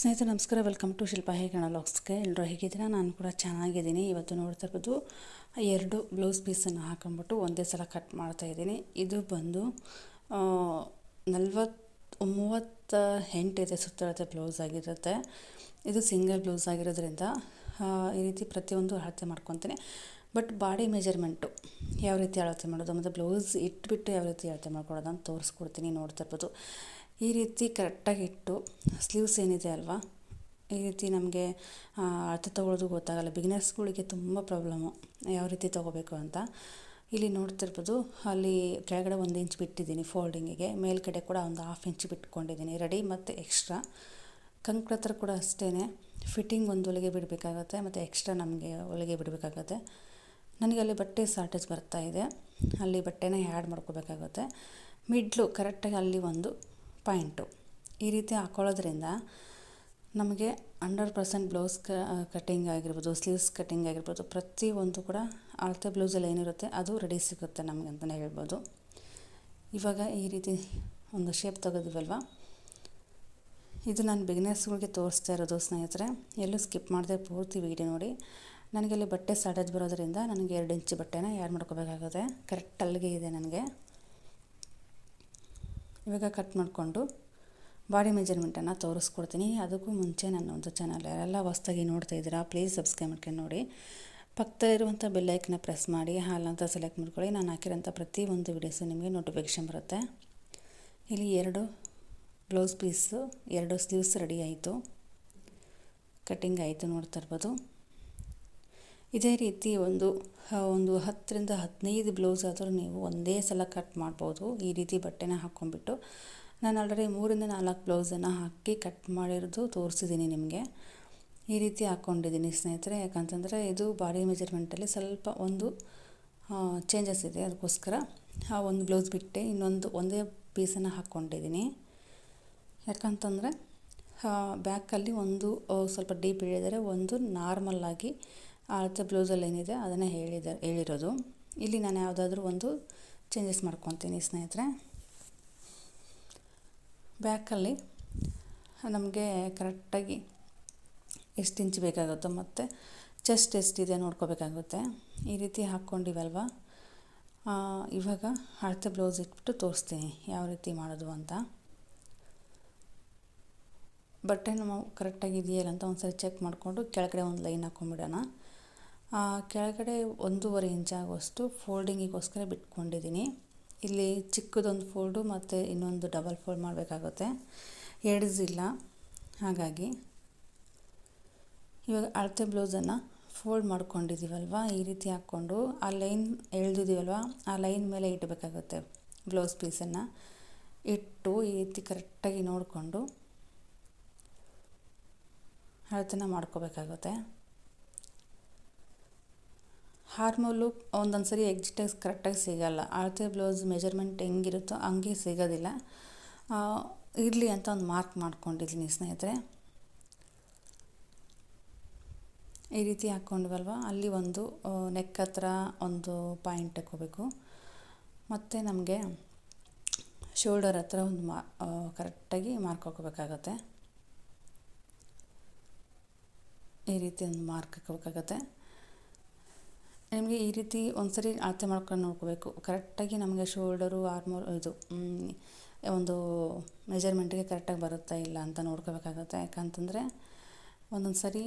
ಸ್ನೇಹಿತರೆ, ನಮಸ್ಕಾರ. Welcome to ಶಿಲ್ಪ ಹೇಗಣ ಲಾಕ್ಸ್ಗೆ ಎಲ್ಲರೂ ಹೇಗಿದ್ದೀರಾ? ನಾನು ಕೂಡ ಚೆನ್ನಾಗಿದ್ದೀನಿ. ಇವತ್ತು ನೋಡ್ತಾ ಇರ್ಬೋದು ಎರಡು ಬ್ಲೌಸ್ ಪೀಸನ್ನು ಹಾಕೊಂಬಿಟ್ಟು ಒಂದೇ ಸಲ ಕಟ್ ಮಾಡ್ತಾ ಇದ್ದೀನಿ. ಇದು ಬಂದು ನಲ್ವತ್ತು ಮೂವತ್ತ ಎಂಟಿದೆ ಸುತ್ತಳತೆ ಬ್ಲೌಸ್ ಆಗಿರುತ್ತೆ. ಇದು ಸಿಂಗಲ್ ಬ್ಲೌಸ್ ಆಗಿರೋದ್ರಿಂದ ಈ ರೀತಿ ಪ್ರತಿಯೊಂದು ಅಳತೆ ಮಾಡ್ಕೊತೀನಿ. ಬಟ್ ಬಾಡಿ ಮೆಜರ್ಮೆಂಟು ಯಾವ ರೀತಿ ಅಳತೆ ಮಾಡೋದು? ಮತ್ತು ಬ್ಲೌಸ್ ಇಟ್ಬಿಟ್ಟು ಯಾವ ರೀತಿ ಅಳತೆ ಮಾಡ್ಕೊಳ್ಳೋದು ಅಂತ ತೋರಿಸ್ಕೊಡ್ತೀನಿ ನೋಡ್ತಾ ಇರ್ಬೋದು ಈ ರೀತಿ ಕರೆಕ್ಟಾಗಿ ಇಟ್ಟು ಸ್ಲೀವ್ಸ್ ಏನಿದೆ ಅಲ್ವಾ, ಈ ರೀತಿ ನಮಗೆ ಅರ್ಥ ತೊಗೊಳೋದು ಗೊತ್ತಾಗಲ್ಲ. ಬಿಗಿನರ್ಸ್ಗಳಿಗೆ ತುಂಬ ಪ್ರಾಬ್ಲಮ್ಮು ಯಾವ ರೀತಿ ತೊಗೋಬೇಕು ಅಂತ. ಇಲ್ಲಿ ನೋಡ್ತಿರ್ಬೋದು, ಅಲ್ಲಿ ಕೆಳಗಡೆ ಒಂದು ಇಂಚ್ ಬಿಟ್ಟಿದ್ದೀನಿ ಫೋಲ್ಡಿಂಗಿಗೆ, ಮೇಲ್ಗಡೆ ಕೂಡ ಒಂದು ಹಾಫ್ ಇಂಚ್ ಬಿಟ್ಕೊಂಡಿದ್ದೀನಿ, ರೆಡಿ ಮತ್ತು ಎಕ್ಸ್ಟ್ರಾ. ಕಂಕ್ಳ ಹತ್ರ ಕೂಡ ಅಷ್ಟೇ ಫಿಟ್ಟಿಂಗ್ ಒಂದು ಹೊಲಿಗೆ ಬಿಡಬೇಕಾಗತ್ತೆ ಮತ್ತು ಎಕ್ಸ್ಟ್ರಾ ನಮಗೆ ಹೊಲಿಗೆ ಬಿಡಬೇಕಾಗತ್ತೆ. ನನಗೆ ಅಲ್ಲಿ ಬಟ್ಟೆ ಶಾರ್ಟೇಜ್ ಬರ್ತಾ ಇದೆ, ಅಲ್ಲಿ ಬಟ್ಟೆನ ಆ್ಯಡ್ ಮಾಡ್ಕೋಬೇಕಾಗುತ್ತೆ. ಮಿಡ್ಲು ಕರೆಕ್ಟಾಗಿ ಅಲ್ಲಿ ಒಂದು ಪಾಯಿಂಟು. ಈ ರೀತಿ ಹಾಕ್ಕೊಳ್ಳೋದ್ರಿಂದ ನಮಗೆ ಹಂಡ್ರೆಡ್ ಪರ್ಸೆಂಟ್ ಬ್ಲೌಸ್ ಕ ಕಟ್ಟಿಂಗ್ ಆಗಿರ್ಬೋದು, ಸ್ಲೀವ್ಸ್ ಕಟ್ಟಿಂಗ್ ಆಗಿರ್ಬೋದು ಪ್ರತಿಯೊಂದು ಕೂಡ ಅಳತೆ ಬ್ಲೌಸಲ್ಲಿ ಏನಿರುತ್ತೆ ಅದು ರೆಡಿ ಸಿಗುತ್ತೆ ನಮಗೆ ಅಂತಲೇ ಹೇಳ್ಬೋದು. ಇವಾಗ ಈ ರೀತಿ ಒಂದು ಶೇಪ್ ತೆಗೆದಿವಲ್ವ? ಇದು ನಾನು ಬಿಗ್ನೆಸ್ಗಳಿಗೆ ತೋರಿಸ್ತಾ ಇರೋದು ಸ್ನೇಹಿತರೆ, ಎಲ್ಲೂ ಸ್ಕಿಪ್ ಮಾಡದೆ ಪೂರ್ತಿ ವೀಡಿಯೋ ನೋಡಿ. ನನಗೆ ಅಲ್ಲಿ ಬಟ್ಟೆ ಸಡಜ್ ಬರೋದ್ರಿಂದ ನನಗೆ ಎರಡು ಇಂಚು ಬಟ್ಟೆನ ಯಾರು ಮಾಡ್ಕೋಬೇಕಾಗುತ್ತೆ? ಕರೆಕ್ಟ್ ಅಲ್ಲಿಗೆ ಇದೆ ನನಗೆ. ಇವಾಗ ಕಟ್ ಮಾಡಿಕೊಂಡು ಬಾಡಿ ಮೆಜರ್ಮೆಂಟನ್ನು ತೋರಿಸ್ಕೊಡ್ತೀನಿ. ಅದಕ್ಕೂ ಮುಂಚೆ ನನ್ನ ಒಂದು ಚಾನಲ್ ಯಾರೆಲ್ಲ ಹೊಸ್ದಾಗಿ ನೋಡ್ತಾ ಇದ್ದೀರಾ ಪ್ಲೀಸ್ ಸಬ್ಸ್ಕ್ರೈಬ್ ಮಾಡ್ಕೊಂಡು ನೋಡಿ. ಪಕ್ಕದಲ್ಲಿರುವಂಥ ಬೆಲ್ಲೈಕನ್ನ ಪ್ರೆಸ್ ಮಾಡಿ, ಹಾಲ್ ಅಂತ ಸೆಲೆಕ್ಟ್ ಮಾಡ್ಕೊಳ್ಳಿ. ನಾನು ಹಾಕಿರೋಂಥ ಪ್ರತಿ ಒಂದು ವಿಡಿಯೋಸು ನಿಮಗೆ ನೋಟಿಫಿಕೇಷನ್ ಬರುತ್ತೆ. ಇಲ್ಲಿ ಎರಡು ಬ್ಲೌಸ್ ಪೀಸು ಎರಡು ಸ್ಲೀವ್ಸ್ ರೆಡಿ ಆಯಿತು. ಕಟ್ಟಿಂಗ್ ಆಯಿತು ನೋಡ್ತಾ ಇರ್ಬೋದು. ಇದೇ ರೀತಿ ಒಂದು ಒಂದು ಹತ್ತರಿಂದ ಹದಿನೈದು ಬ್ಲೌಸ್ ಆದರೂ ನೀವು ಒಂದೇ ಸಲ ಕಟ್ ಮಾಡ್ಬೋದು. ಈ ರೀತಿ ಬಟ್ಟೆನ ಹಾಕ್ಕೊಂಡ್ಬಿಟ್ಟು ನಾನು ಆಲ್ರೆಡಿ ಮೂರಿಂದ ನಾಲ್ಕು ಬ್ಲೌಸನ್ನು ಹಾಕಿ ಕಟ್ ಮಾಡಿರೋದು ತೋರಿಸಿದ್ದೀನಿ ನಿಮಗೆ. ಈ ರೀತಿ ಹಾಕ್ಕೊಂಡಿದ್ದೀನಿ ಸ್ನೇಹಿತರೆ, ಯಾಕಂತಂದರೆ ಇದು ಬಾಡಿ ಮೆಜರ್ಮೆಂಟಲ್ಲಿ ಸ್ವಲ್ಪ ಒಂದು ಚೇಂಜಸ್ ಇದೆ ಅದಕ್ಕೋಸ್ಕರ. ಆ ಒಂದು ಬ್ಲೌಸ್ ಬಿಟ್ಟೆ ಇನ್ನೊಂದು ಒಂದೇ ಪೀಸನ್ನು ಹಾಕ್ಕೊಂಡಿದ್ದೀನಿ ಯಾಕಂತಂದರೆ ಬ್ಯಾಕಲ್ಲಿ ಒಂದು, ಸ್ವಲ್ಪ ಡೀಪ್ ಇಳಿದರೆ ಒಂದು ನಾರ್ಮಲ್ಲಾಗಿ ಅಳತೆ ಬ್ಲೌಸಲ್ಲಿ ಏನಿದೆ ಅದನ್ನು ಹೇಳಿದ, ಹೇಳಿರೋದು. ಇಲ್ಲಿ ನಾನು ಯಾವುದಾದ್ರೂ ಒಂದು ಚೇಂಜಸ್ ಮಾಡ್ಕೊತೀನಿ ಸ್ನೇಹಿತರೆ. ಬ್ಯಾಕಲ್ಲಿ ನಮಗೆ ಕರೆಕ್ಟಾಗಿ ಎಷ್ಟು ಇಂಚ್ ಬೇಕಾಗುತ್ತೋ ಮತ್ತು ಚೆಸ್ಟ್ ಎಷ್ಟಿದೆ ನೋಡ್ಕೋಬೇಕಾಗುತ್ತೆ. ಈ ರೀತಿ ಹಾಕ್ಕೊಂಡಿವಲ್ವ? ಇವಾಗ ಅಳತೆ ಬ್ಲೌಸ್ ಇಟ್ಬಿಟ್ಟು ತೋರಿಸ್ತೀನಿ ಯಾವ ರೀತಿ ಮಾಡೋದು ಅಂತ. ಬಟ್ಟೆ ನಾವು ಕರೆಕ್ಟಾಗಿ ಇದೆಯಲ್ಲ ಅಂತ ಒಂದು ಸರಿ ಚೆಕ್ ಮಾಡಿಕೊಂಡು ಕೆಳಗಡೆ ಒಂದು ಲೈನ್ ಹಾಕ್ಕೊಂಬಿಡೋಣ. ಕೆಳಗಡೆ ಒಂದೂವರೆ ಇಂಚ್ ಆಗುವಷ್ಟು ಫೋಲ್ಡಿಂಗಿಗೋಸ್ಕರ ಬಿಟ್ಕೊಂಡಿದ್ದೀನಿ. ಇಲ್ಲಿ ಚಿಕ್ಕದೊಂದು ಫೋಲ್ಡು ಮತ್ತು ಇನ್ನೊಂದು ಡಬಲ್ ಫೋಲ್ಡ್ ಮಾಡಬೇಕಾಗುತ್ತೆ. ಎಡ್ಸಿಲ್ಲ ಹಾಗಾಗಿ ಇವಾಗ ಅಳತೆ ಬ್ಲೌಸನ್ನು ಫೋಲ್ಡ್ ಮಾಡ್ಕೊಂಡಿದ್ದೀವಲ್ವ? ಈ ರೀತಿ ಹಾಕ್ಕೊಂಡು ಆ ಲೈನ್ ಎಳ್ದಿದ್ದೀವಲ್ವ? ಆ ಲೈನ್ ಮೇಲೆ ಇಡಬೇಕಾಗುತ್ತೆ ಬ್ಲೌಸ್ ಪೀಸನ್ನು. ಇಟ್ಟು ಈ ರೀತಿ ಕರೆಕ್ಟಾಗಿ ನೋಡಿಕೊಂಡು ಅಳತೆನ ಮಾಡ್ಕೋಬೇಕಾಗುತ್ತೆ. ಹಾರ್ಮೋಲು ಒಂದೊಂದು ಸರಿ ಎಕ್ಸಿಟಾಗಿ ಕರೆಕ್ಟಾಗಿ ಸಿಗೋಲ್ಲ. ಅಳತೆ ಬ್ಲೌಸ್ ಮೆಜರ್ಮೆಂಟ್ ಹೆಂಗಿರುತ್ತೋ ಹಂಗೆ ಸಿಗೋದಿಲ್ಲ. ಇರಲಿ ಅಂತ ಒಂದು ಮಾರ್ಕ್ ಮಾಡ್ಕೊಂಡಿದ್ದೀನಿ ಸ್ನೇಹಿತರೆ. ಈ ರೀತಿ ಹಾಕ್ಕೊಂಡ್ವಲ್ವ? ಅಲ್ಲಿ ಒಂದು ನೆಕ್ ಹತ್ರ ಒಂದು ಪಾಯಿಂಟ್ ಹಾಕೋಬೇಕು ಮತ್ತು ನಮಗೆ ಶೋಲ್ಡರ್ ಹತ್ರ ಒಂದು ಮಾ ಕರೆಕ್ಟಾಗಿ ಮಾರ್ಕ್ ಹಾಕೋಬೇಕಾಗತ್ತೆ ಈ ರೀತಿ ಒಂದು ಮಾರ್ಕ್ ಹಾಕೋಬೇಕಾಗತ್ತೆ ನಿಮಗೆ ಈ ರೀತಿ ಒಂದು ಸರಿ ಅಳತೆ ಮಾಡ್ಕೊಂಡು ನೋಡ್ಕೋಬೇಕು. ಕರೆಕ್ಟಾಗಿ ನಮಗೆ ಶೋಲ್ಡರು ಆರ್ಮೋಲ್ ಇದು ಒಂದು ಮೆಜರ್ಮೆಂಟಿಗೆ ಕರೆಕ್ಟಾಗಿ ಬರುತ್ತಾ ಇಲ್ಲ ಅಂತ ನೋಡ್ಕೋಬೇಕಾಗುತ್ತೆ. ಯಾಕಂತಂದರೆ ಒಂದೊಂದು ಸರಿ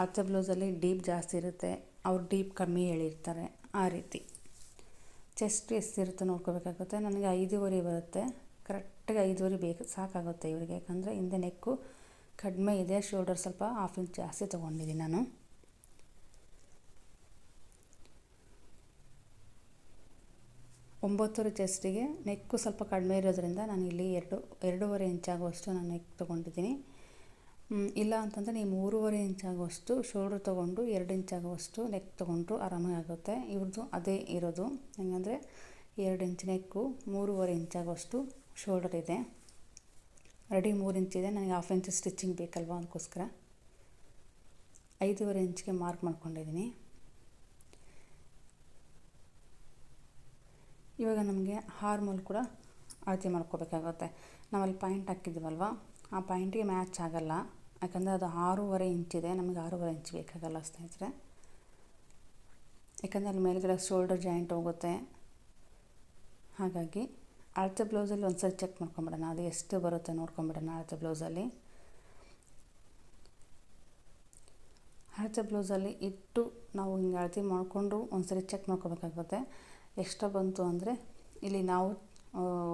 ಅಳತೆ ಬ್ಲೌಸಲ್ಲಿ ಡೀಪ್ ಜಾಸ್ತಿ ಇರುತ್ತೆ. ಅವ್ರು ಡೀಪ್ ಕಮ್ಮಿ ಹೇಳಿರ್ತಾರೆ ಆ ರೀತಿ. ಚೆಸ್ಟ್ ಎಷ್ಟಿರುತ್ತೆ ನೋಡ್ಕೋಬೇಕಾಗುತ್ತೆ. ನನಗೆ ಐದೂವರೆ ಬರುತ್ತೆ. ಕರೆಕ್ಟಾಗಿ ಐದೂವರೆ ಬೇಕು, ಸಾಕಾಗುತ್ತೆ ಇವರಿಗೆ. ಯಾಕಂದರೆ ಹಿಂದೆ ನೆಕ್ಕು ಕಡಿಮೆ ಇದೆ. ಶೋಲ್ಡರ್ ಸ್ವಲ್ಪ ಹಾಫ್ ಇಂಚ್ ಜಾಸ್ತಿ ತೊಗೊಂಡಿದ್ದೀನಿ ನಾನು. ಒಂಬತ್ತುವರೆ ಚೆಸ್ಟಿಗೆ ನೆಕ್ಕು ಸ್ವಲ್ಪ ಕಡಿಮೆ ಇರೋದ್ರಿಂದ ನಾನು ಇಲ್ಲಿ ಎರಡು, ಎರಡೂವರೆ ಇಂಚಾಗುವಷ್ಟು ನಾನು ನೆಕ್ ತೊಗೊಂಡಿದ್ದೀನಿ. ಇಲ್ಲ ಅಂತಂದರೆ ನೀವು ಮೂರುವರೆ ಇಂಚಾಗುವಷ್ಟು ಶೋಲ್ಡ್ರ್ ತೊಗೊಂಡು ಎರಡು ಇಂಚಾಗುವಷ್ಟು ನೆಕ್ ತೊಗೊಂಡ್ರು ಆರಾಮಾಗಿ ಆಗುತ್ತೆ. ಇವ್ರದ್ದು ಅದೇ ಇರೋದು. ಹೆಂಗಂದರೆ ಎರಡು ಇಂಚ್ ನೆಕ್ಕು ಮೂರುವರೆ ಇಂಚಾಗುವಷ್ಟು ಶೋಲ್ಡರ್ ಇದೆ. ರೆಡಿ ಮೂರು ಇಂಚಿದೆ ನನಗೆ ಹಾಫ್ ಇಂಚ್ ಸ್ಟಿಚಿಂಗ್ ಬೇಕಲ್ವಾ ಅದಕ್ಕೋಸ್ಕರ. ಐದೂವರೆ ಇಂಚ್ಗೆ ಮಾರ್ಕ್ ಮಾಡ್ಕೊಂಡಿದ್ದೀನಿ. ಇವಾಗ ನಮಗೆ ಹಾರ್ಮೋಲ್ ಕೂಡ ಅಳತೆ ಮಾಡ್ಕೋಬೇಕಾಗುತ್ತೆ. ನಾವಲ್ಲಿ ಪಾಯಿಂಟ್ ಹಾಕಿದ್ದೀವಲ್ವ? ಆ ಪಾಯಿಂಟಿಗೆ ಮ್ಯಾಚ್ ಆಗಲ್ಲ. ಯಾಕಂದರೆ ಅದು ಆರೂವರೆ ಇಂಚಿದೆ. ನಮಗೆ ಆರೂವರೆ ಇಂಚ್ ಬೇಕಾಗಲ್ಲ ಸ್ನೇಹಿತರೆ. ಯಾಕಂದರೆ ಅಲ್ಲಿ ಮೇಲ್ಗಡೆ ಶೋಲ್ಡರ್ ಜಾಯಿಂಟ್ ಹೋಗುತ್ತೆ. ಹಾಗಾಗಿ ಅಳತೆ ಬ್ಲೌಸಲ್ಲಿ ಒಂದು ಸರಿ ಚೆಕ್ ಮಾಡ್ಕೊಂಬಿಡೋಣ. ಅದು ಎಷ್ಟು ಬರುತ್ತೆ ನೋಡ್ಕೊಂಬಿಡೋಣ ಅಳತೆ ಬ್ಲೌಸಲ್ಲಿ ಅಳತೆ ಬ್ಲೌಸಲ್ಲಿ ಇಟ್ಟು ನಾವು ಹಿಂಗೆ ಅಳತೆ ಮಾಡಿಕೊಂಡು ಒಂದ್ಸರಿ ಚೆಕ್ ಮಾಡ್ಕೋಬೇಕಾಗುತ್ತೆ. ಎಕ್ಸ್ಟ್ರಾ ಬಂತು ಅಂದರೆ ಇಲ್ಲಿ ನಾವು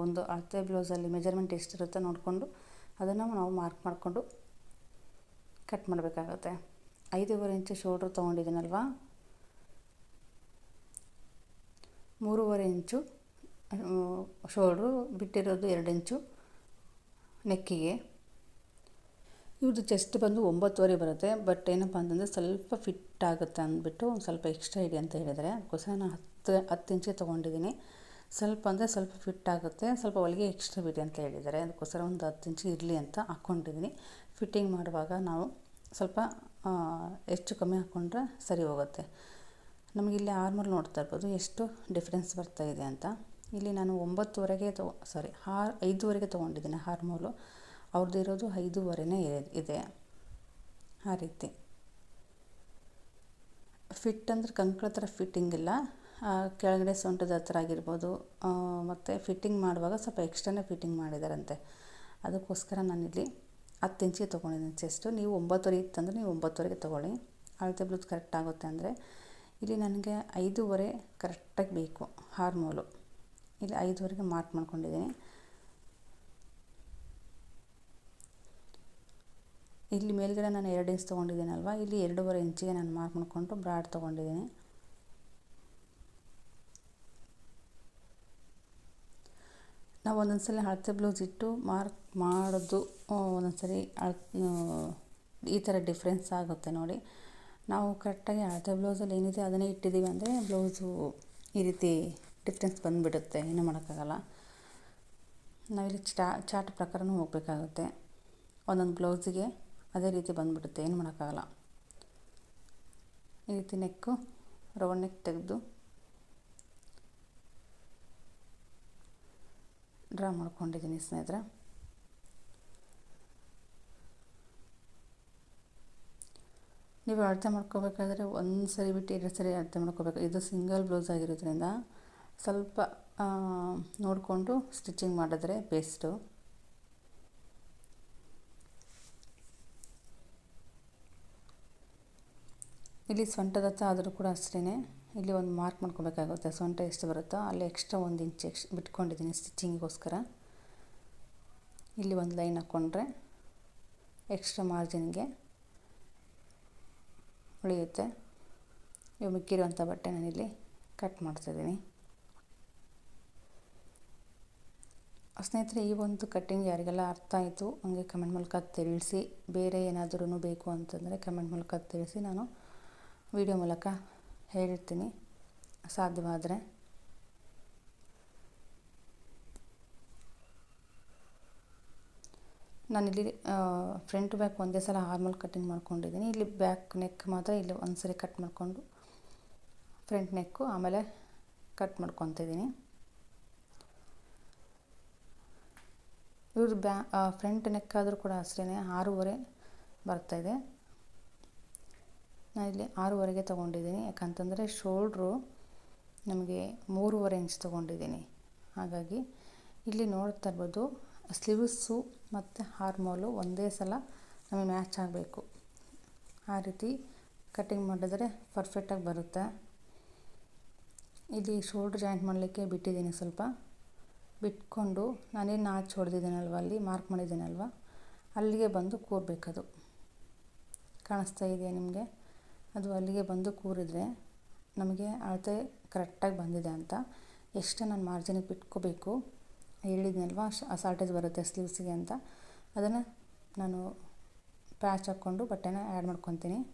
ಒಂದು ಅಳತೆ ಬ್ಲೌಸಲ್ಲಿ ಮೆಜರ್ಮೆಂಟ್ ಎಷ್ಟಿರುತ್ತೆ ನೋಡಿಕೊಂಡು ಅದನ್ನು ನಾವು ಮಾರ್ಕ್ ಮಾಡಿಕೊಂಡು ಕಟ್ ಮಾಡಬೇಕಾಗತ್ತೆ. ಐದೂವರೆ ಇಂಚು ಶೋಲ್ಡ್ರ್ ತೊಗೊಂಡಿದ್ದೀನಲ್ವ? ಮೂರುವರೆ ಇಂಚು ಶೋಲ್ಡ್ರು ಬಿಟ್ಟಿರೋದು ಎರಡು ಇಂಚು, ನೆಕ್ಕಿಗೆ. ಇವ್ರದ್ದು ಚೆಸ್ಟ್ ಬಂದು ಒಂಬತ್ತುವರೆ ಬರುತ್ತೆ. ಬಟ್ ಏನಪ್ಪ ಅಂತಂದರೆ ಸ್ವಲ್ಪ ಫಿಟ್ ಆಗುತ್ತೆ ಅಂದ್ಬಿಟ್ಟು ಒಂದು ಸ್ವಲ್ಪ ಎಕ್ಸ್ಟ್ರಾ ಇದೆ ಅಂತ ಹೇಳಿದರೆ. ಅದಕ್ಕೋಸ್ಕರ ನಾನು ಹತ್ತು ಹತ್ತು ಇಂಚೆ ತೊಗೊಂಡಿದ್ದೀನಿ ಸ್ವಲ್ಪ ಅಂದರೆ ಸ್ವಲ್ಪ ಫಿಟ್ ಆಗುತ್ತೆ. ಸ್ವಲ್ಪ ಹೊಲಿಗೆ ಎಕ್ಸ್ಟ್ರಾ ಬಿಡಿ ಅಂತ ಹೇಳಿದ್ದಾರೆ ಅದಕ್ಕೋಸ್ಕರ ಒಂದು ಹತ್ತು ಇಂಚು ಇರಲಿ ಅಂತ ಹಾಕ್ಕೊಂಡಿದ್ದೀನಿ ಫಿಟ್ಟಿಂಗ್ ಮಾಡುವಾಗ ನಾವು ಸ್ವಲ್ಪ ಹೆಚ್ಚು ಕಮ್ಮಿ ಹಾಕ್ಕೊಂಡ್ರೆ ಸರಿ ಹೋಗುತ್ತೆ. ನಮಗೆ ಇಲ್ಲಿ ನೋಡ್ತಾ ಇರ್ಬೋದು. ಎಷ್ಟು ಡಿಫ್ರೆನ್ಸ್ ಬರ್ತಾ ಇದೆ ಅಂತ. ಇಲ್ಲಿ ನಾನು ಒಂಬತ್ತುವರೆಗೆ ತೊ ಸಾರಿ ಆರು, ಐದುವರೆಗೆ ತೊಗೊಂಡಿದ್ದೀನಿ ಹಾರ್ಮೋಲು ಅವ್ರದ್ದು ಇರೋದು ಐದೂವರೆನೇ ಇದೆ. ಆ ರೀತಿ. ಫಿಟ್ ಅಂದರೆ ಕಂಕಳ ಥರ ಫಿಟ್ಟಿಂಗ್ ಇಲ್ಲ. ಕೆಳಗಡೆ ಸೊಂಟದ ಹತ್ರ ಆಗಿರ್ಬೋದು. ಮತ್ತು ಫಿಟ್ಟಿಂಗ್ ಮಾಡುವಾಗ ಸ್ವಲ್ಪ ಎಕ್ಸ್ಟ್ರಾನೇ ಫಿಟ್ಟಿಂಗ್ ಮಾಡಿದಾರಂತೆ. ಅದಕ್ಕೋಸ್ಕರ ನಾನಿಲ್ಲಿ ಹತ್ತು ಇಂಚಿಗೆ ತೊಗೊಂಡಿದ್ದೀನಿ ಚೆಸ್ಟು ನೀವು ಒಂಬತ್ತುವರೆ ಇತ್ತಂದರೆ ನೀವು ಒಂಬತ್ತುವರೆಗೆ ತೊಗೊಳ್ಳಿ. ಅಳತೆ ಬ್ಲೌಸ್ ಕರೆಕ್ಟ್ ಆಗುತ್ತೆ ಅಂದರೆ ಇಲ್ಲಿ ನನಗೆ ಐದೂವರೆ ಕರೆಕ್ಟಾಗಿ ಬೇಕು ಹಾರ್ಮೋಲು ಇಲ್ಲಿ ಐದುವರೆಗೆ ಮಾರ್ಕ್ ಮಾಡ್ಕೊಂಡಿದ್ದೀನಿ. ಇಲ್ಲಿ ಮೇಲ್ಗಡೆ ನಾನು ಎರಡು ಇಂಚ್ ತೊಗೊಂಡಿದ್ದೀನಲ್ವ? ಇಲ್ಲಿ ಎರಡೂವರೆ ಇಂಚಿಗೆ ನಾನು ಮಾರ್ಕ್ ಮಾಡಿಕೊಂಡು ಬ್ರಾಡ್ ತೊಗೊಂಡಿದ್ದೀನಿ. ನಾವು ಒಂದೊಂದು ಸಲ ಅಳತೆ ಬ್ಲೌಸ್ ಇಟ್ಟು ಮಾರ್ಕ್ ಮಾಡೋದು ಒಂದೊಂದು ಸರಿ ಈ ಥರ ಡಿಫ್ರೆನ್ಸ್ ಆಗುತ್ತೆ ನೋಡಿ. ನಾವು ಕರೆಕ್ಟಾಗಿ ಅಳತೆ ಬ್ಲೌಸಲ್ಲಿ ಏನಿದೆ ಅದನ್ನೇ ಇಟ್ಟಿದ್ದೀವಿ ಅಂದರೆ ಬ್ಲೌಸು ಈ ರೀತಿ ಡಿಫ್ರೆನ್ಸ್ ಬಂದುಬಿಡುತ್ತೆ, ಏನೂ ಮಾಡೋಕ್ಕಾಗಲ್ಲ. ನಾವಿಲ್ಲಿ ಚಾ ಚಾರ್ಟ್ ಪ್ರಕಾರನೂ ಹೋಗಬೇಕಾಗುತ್ತೆ. ಒಂದೊಂದು ಬ್ಲೌಸಿಗೆ ಅದೇ ರೀತಿ ಬಂದುಬಿಡುತ್ತೆ, ಏನು ಮಾಡೋಕ್ಕಾಗಲ್ಲ. ಈ ರೀತಿ ನೆಕ್ಕು, ರೌಂಡ್ ನೆಕ್ ತೆಗೆದು ಡ್ರಾ ಮಾಡ್ಕೊಂಡಿದ್ದೀನಿ ಸ್ನೇಹಿತರೆ. ನೀವು ಅಳತೆ ಮಾಡ್ಕೋಬೇಕಾದ್ರೆ ಒಂದು ಸರಿ ಬಿಟ್ಟು ಎರಡು ಸರಿ ಅಳತೆ ಮಾಡ್ಕೋಬೇಕು. ಇದು ಸಿಂಗಲ್ ಬ್ಲೌಸ್ ಆಗಿರೋದ್ರಿಂದ ಸ್ವಲ್ಪ ನೋಡಿಕೊಂಡು ಸ್ಟಿಚಿಂಗ್ ಮಾಡಿದ್ರೆ ಬೆಸ್ಟು. ಇಲ್ಲಿ ಸೊಂಟದ ಹತ್ರ ಆದರೂ ಕೂಡ ಅಷ್ಟೇ ಇಲ್ಲಿ ಒಂದು ಮಾರ್ಕ್ ಮಾಡ್ಕೋಬೇಕಾಗುತ್ತೆ. ಸೊಂಟ ಎಷ್ಟು ಬರುತ್ತೋ ಅಲ್ಲಿ ಎಕ್ಸ್ಟ್ರಾ ಒಂದು ಇಂಚ್ ಎಕ್ಸ್ ಬಿಟ್ಕೊಂಡಿದ್ದೀನಿ ಸ್ಟಿಚಿಂಗಿಗೋಸ್ಕರ ಇಲ್ಲಿ ಒಂದು ಲೈನ್ ಹಾಕ್ಕೊಂಡ್ರೆ ಎಕ್ಸ್ಟ್ರಾ ಮಾರ್ಜಿನ್ಗೆ ಉಳಿಯುತ್ತೆ. ಇವು ಮಿಕ್ಕಿರುವಂಥ ಬಟ್ಟೆ ನಾನಿಲ್ಲಿ ಕಟ್ ಮಾಡ್ತಾಯಿದ್ದೀನಿ ಸ್ನೇಹಿತರೆ, ಈ ಒಂದು ಕಟ್ಟಿಂಗ್ ಯಾರಿಗೆಲ್ಲ ಅರ್ಥ ಆಯಿತು, ಹಂಗೆ ಕಮೆಂಟ್ ಮೂಲಕ ತಿಳಿಸಿ. ಬೇರೆ ಏನಾದರೂ ಬೇಕು ಅಂತಂದರೆ ಕಮೆಂಟ್ ಮೂಲಕ ತಿಳಿಸಿ. ನಾನು ವಿಡಿಯೋ ಮೂಲಕ ಹೇಳಿರ್ತೀನಿ. ಸಾಧ್ಯವಾದರೆ. ನಾನಿಲ್ಲಿ ಫ್ರಂಟ್ ಬ್ಯಾಕ್ ಒಂದೇ ಸಲ ಹಾರ್ಮಲ್ ಕಟ್ಟಿಂಗ್ ಮಾಡ್ಕೊಂಡಿದ್ದೀನಿ. ಇಲ್ಲಿ ಬ್ಯಾಕ್ ನೆಕ್ ಮಾತ್ರ ಇಲ್ಲಿ ಒಂದು ಸರಿ ಕಟ್ ಮಾಡಿಕೊಂಡು ಫ್ರಂಟ್ ನೆಕ್ಕು ಆಮೇಲೆ ಕಟ್ ಮಾಡ್ಕೊತಿದ್ದೀನಿ. ಇವ್ರದ್ದು ಬ್ಯಾ ಫ್ರಂಟ್ ನೆಕ್ ಆದರೂ ಕೂಡ ಅಷ್ಟೇ ಆರೂವರೆ ಬರ್ತಾಯಿದೆ ನಾನಿಲ್ಲಿ ಆರೂವರೆಗೆ ತೊಗೊಂಡಿದ್ದೀನಿ. ಯಾಕಂತಂದರೆ ಶೋಲ್ಡ್ರು ನಮಗೆ ಮೂರುವರೆ ಇಂಚ್ ತೊಗೊಂಡಿದ್ದೀನಿ. ಹಾಗಾಗಿ ಇಲ್ಲಿ ನೋಡ್ತಾ ಇರ್ಬೋದು, ಸ್ಲೀವ್ಸು ಮತ್ತು ಹಾರ್ಮೋಲು ಒಂದೇ ಸಲ ನಮಗೆ ಮ್ಯಾಚ್ ಆಗಬೇಕು. ಆ ರೀತಿ ಕಟ್ಟಿಂಗ್ ಮಾಡಿದರೆ ಪರ್ಫೆಕ್ಟಾಗಿ ಬರುತ್ತೆ. ಇಲ್ಲಿ ಶೋಲ್ಡ್ರ್ ಜಾಯಿಂಟ್ ಮಾಡಲಿಕ್ಕೆ ಬಿಟ್ಟಿದ್ದೀನಿ ಸ್ವಲ್ಪ. ಬಿಟ್ಕೊಂಡು ನಾನೇನು ನಾಚ್ ಹೊಡೆದಿದ್ದೀನಲ್ವ ಅಲ್ಲಿ, ಮಾರ್ಕ್ ಮಾಡಿದ್ದೀನಲ್ವ, ಅಲ್ಲಿಗೆ ಬಂದು ಕೂರಬೇಕದು. ಕಾಣಿಸ್ತಾ ಇದೆಯಾ ನಿಮಗೆ? ಅದು ಅಲ್ಲಿಗೆ ಬಂದು ಕೂರಿದ್ರೆ ನಮಗೆ ಅಳತೆ ಕರೆಕ್ಟಾಗಿ ಬಂದಿದೆ ಅಂತ. ಎಷ್ಟು ನಾನು ಮಾರ್ಜಿನಿಗೆ ಬಿಟ್ಕೋಬೇಕು ಆ ಸಾಲ್ಟೇಜ್ ಬರುತ್ತೆ ಸ್ಲೀವ್ಸಿಗೆ ಅಂತ. ಅದನ್ನು ನಾನು ಪ್ಯಾಚ್ ಹಾಕ್ಕೊಂಡು ಬಟ್ಟೆನ ಆ್ಯಡ್ ಮಾಡ್ಕೊತೀನಿ.